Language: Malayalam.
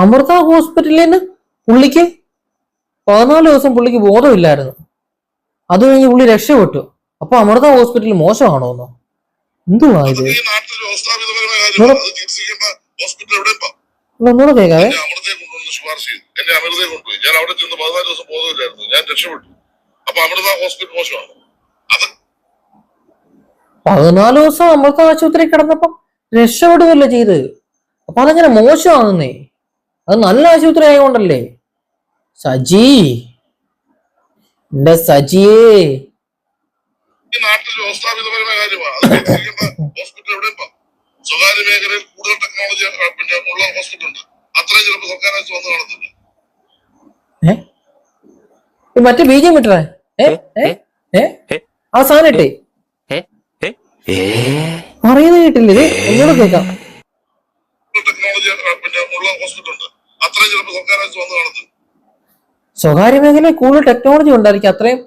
അമൃത ഹോസ്പിറ്റലിൽ നിന്ന് പുള്ളിക്ക് പതിനാല് ദിവസം പുള്ളിക്ക് ബോധമില്ലായിരുന്നു. അത് കഴിഞ്ഞ് പുള്ളി രക്ഷപ്പെട്ടു. അപ്പൊ അമൃത ഹോസ്പിറ്റൽ മോശമാണോ എന്നോ? എന്തുവാ ഇത്? ഒന്നുകൂടെ കേൾക്കാവേ. എന്നെ അമൃതയെ ശുപാർശ ചെയ്തു. എന്നെ അമൃതയെ കൊണ്ടുപോയി. ഞാൻ അവിടെ ചെന്ന് പതിനാല് ദിവസം ബോധമില്ലായിരുന്നു. ഞാൻ രക്ഷപ്പെട്ടു. അപ്പൊ അമൃത ഹോസ്പിറ്റൽ മോശമാണ്? അത് പതിനാല് ദിവസം അമൃത ആശുപത്രി കിടന്നപ്പം രക്ഷപ്പെടുകയല്ലേ ചെയ്ത് അപ്പൊ അതെങ്ങനെ മോശമാകുന്നേ അത് നല്ല ആശുപത്രി ആയതുകൊണ്ടല്ലേ സജി. എന്റെ സജിയേ. സ്വകാര്യ മേഖലയിൽ കൂടുതൽ ടെക്നോളജി പിന്നെ ഉള്ള ഹോസ്പിറ്റൽ ഉണ്ട്. അത്രയും ചിലപ്പോൾ സർക്കാർ വന്ന് മറ്റേ ബീജം വിട്ടേ ഇട്ടേ. പറയുന്നത് കേട്ടില്ലേ എന്നോട് കേൾക്കാം. ടെക്നോളജി പിന്നെ ഉള്ള ഹോസ്പിറ്റൽ സ്വകാര്യ മേഖലയിൽ കൂടുതൽ ടെക്നോളജി ഉണ്ടായിരിക്കും. അത്രയും